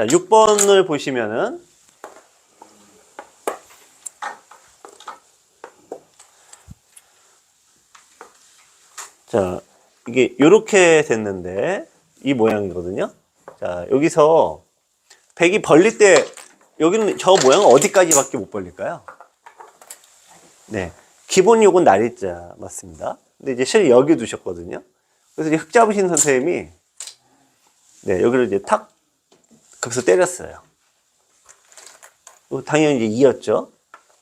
자, 6번을 보시면은 자, 이게 이렇게 됐는데 이 모양이거든요. 자, 여기서 백이 벌릴 때 여기는 저 모양은 어디까지밖에 못 벌릴까요? 네. 기본 요건 날일자 맞습니다. 근데 이제 실 여기 두셨거든요. 그래서 이제 흙 잡으신 선생님이 네, 여기를 이제 탁 거기서 때렸어요. 어, 당연히 이제 이었죠.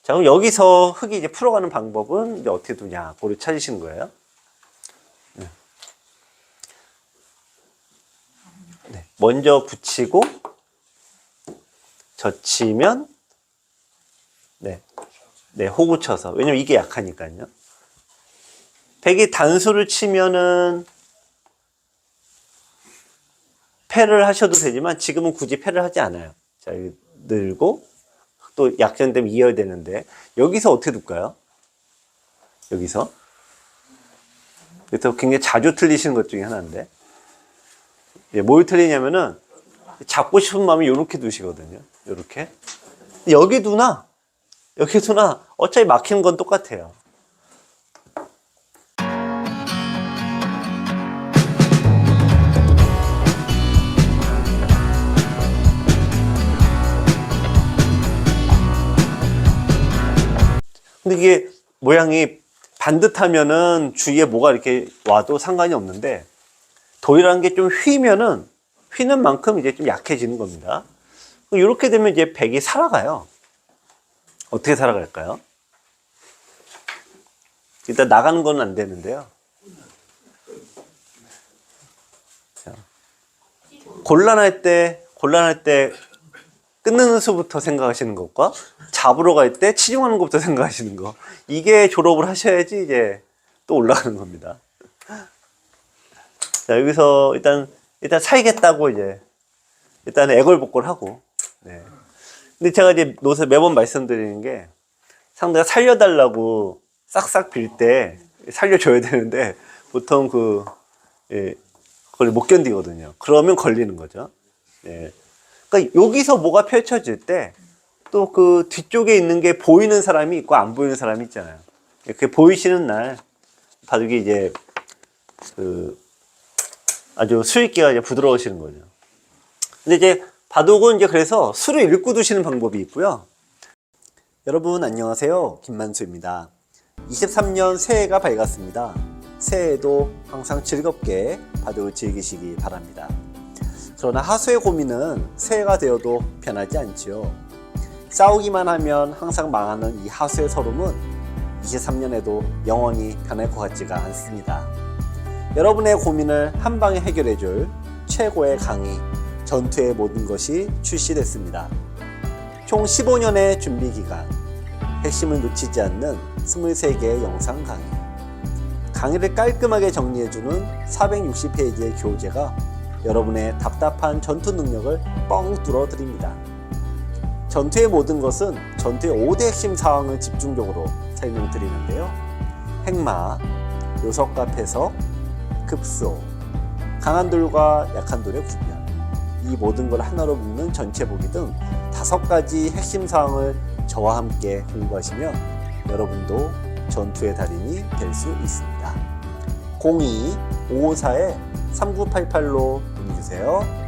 자, 그럼 여기서 흙이 이제 풀어가는 방법은 이제 어떻게 두냐, 그걸 찾으시는 거예요. 네. 네, 먼저 붙이고 젖히면 네, 네 호구 쳐서 왜냐면 이게 약하니까요. 백이 단수를 치면은 패를 하셔도 되지만 지금은 굳이 패를 하지 않아요. 자, 늘고 또 약전되면 이어야 되는데 여기서 어떻게 둘까요? 여기서 그래서 굉장히 자주 틀리시는 것 중에 하나인데 예, 뭘 틀리냐면은 잡고 싶은 마음이 이렇게 두시거든요. 이렇게 여기 두나 여기 두나 어차피 막히는 건 똑같아요. 근데 이게 모양이 반듯하면은 주위에 뭐가 이렇게 와도 상관이 없는데 돌이라는 게 좀 휘면은 휘는 만큼 이제 좀 약해지는 겁니다. 이렇게 되면 이제 백이 살아가요. 어떻게 살아갈까요? 일단 나가는 건 안 되는데요. 자, 곤란할 때, 곤란할 때 끊는 수부터 생각하시는 것과 잡으러 갈 때 치중하는 것부터 생각하시는 거. 이게 졸업을 하셔야지 이제 또 올라가는 겁니다. 자, 여기서 일단, 일단 살겠다고 이제, 일단 애걸복걸 하고, 네. 근데 제가 이제 노세 매번 말씀드리는 게 상대가 살려달라고 싹싹 빌 때 살려줘야 되는데 보통 그, 예, 그걸 못 견디거든요. 그러면 걸리는 거죠. 예. 그러니까 여기서 뭐가 펼쳐질 때 또 그 뒤쪽에 있는 게 보이는 사람이 있고 안 보이는 사람이 있잖아요. 그 보이시는 날 바둑이 이제 그 아주 수익기가 이제 부드러우시는 거죠. 근데 이제 바둑은 이제 그래서 수를 읽고 두시는 방법이 있고요. 여러분 안녕하세요. 김만수입니다. 23년 새해가 밝았습니다. 새해에도 항상 즐겁게 바둑을 즐기시기 바랍니다. 그러나 하수의 고민은 새해가 되어도 변하지 않지요. 싸우기만 하면 항상 망하는 이 하수의 서름은 23년에도 영원히 변할 것 같지가 않습니다. 여러분의 고민을 한 방에 해결해 줄 최고의 강의 전투의 모든 것이 출시됐습니다. 총 15년의 준비 기간, 핵심을 놓치지 않는 23개의 영상 강의, 강의를 깔끔하게 정리해주는 460페이지의 교재가 여러분의 답답한 전투 능력을 뻥 뚫어 드립니다. 전투의 모든 것은 전투의 5대 핵심 사항을 집중적으로 설명드리는데요. 핵마, 요석과 패석, 급소, 강한 돌과 약한 돌의 구별, 이 모든 걸 하나로 묶는 전체 보기 등 다섯 가지 핵심 사항을 저와 함께 공부하시면 여러분도 전투의 달인이 될 수 있습니다. 02-554-3988로 문의 주세요.